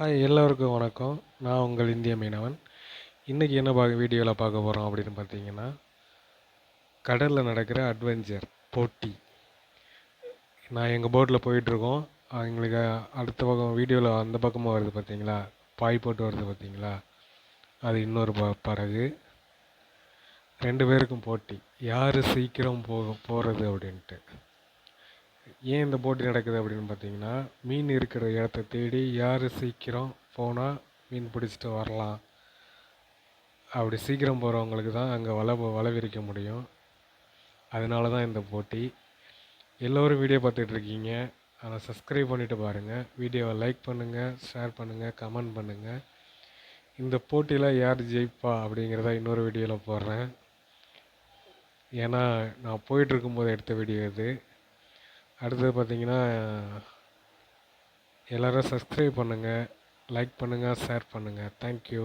Hi எல்லோருக்கும் வணக்கம். நான் உங்கள் இந்திய மீனவன். இன்றைக்கி என்ன பார்க்க வீடியோவில் பார்க்க போகிறோம் அப்படின்னு பார்த்தீங்கன்னா கடலில் நடக்கிற அட்வென்ச்சர் போட்டி. நான் எங்கள் போட்டில் போயிட்டுருக்கோம். எங்களுக்கு அடுத்த பக்கம் வீடியோவில் அந்த பக்கமாக வருது பார்த்தீங்களா? பாய் போட்டு வருது பார்த்தீங்களா? அது இன்னொரு ப படகு. ரெண்டு பேருக்கும் போட்டி. யார் சீக்கிரம் போக போகிறது அப்படின்ட்டு. ஏன் இந்த போட்டி நடக்குது அப்படின்னு பார்த்தீங்கன்னா மீன் இருக்கிற இடத்த தேடி யார் சீக்கிரம் போனால் மீன் பிடிச்சிட்டு வரலாம். அப்படி சீக்கிரம் போகிறவங்களுக்கு தான் அங்கே வலை வலை விரிக்க முடியும். அதனால தான் இந்த போட்டி. எல்லோரும் வீடியோ பார்த்துட்ருக்கீங்க அதை சப்ஸ்கிரைப் பண்ணிவிட்டு பாருங்கள் வீடியோவை லைக் பண்ணுங்கள் ஷேர் பண்ணுங்கள் கமெண்ட் பண்ணுங்கள் இந்த போட்டியில் யார் ஜெயிப்பா அப்படிங்கிறத இன்னொரு வீடியோவில் போடுறேன். ஏன்னா நான் போயிட்டுருக்கும்போது எடுத்த வீடியோ இது. அடுத்தது பார்த்தீங்கன்னா எல்லோரும் சப்ஸ்கிரைப் பண்ணுங்கள் லைக் பண்ணுங்கள் ஷேர் பண்ணுங்கள் தேங்க்யூ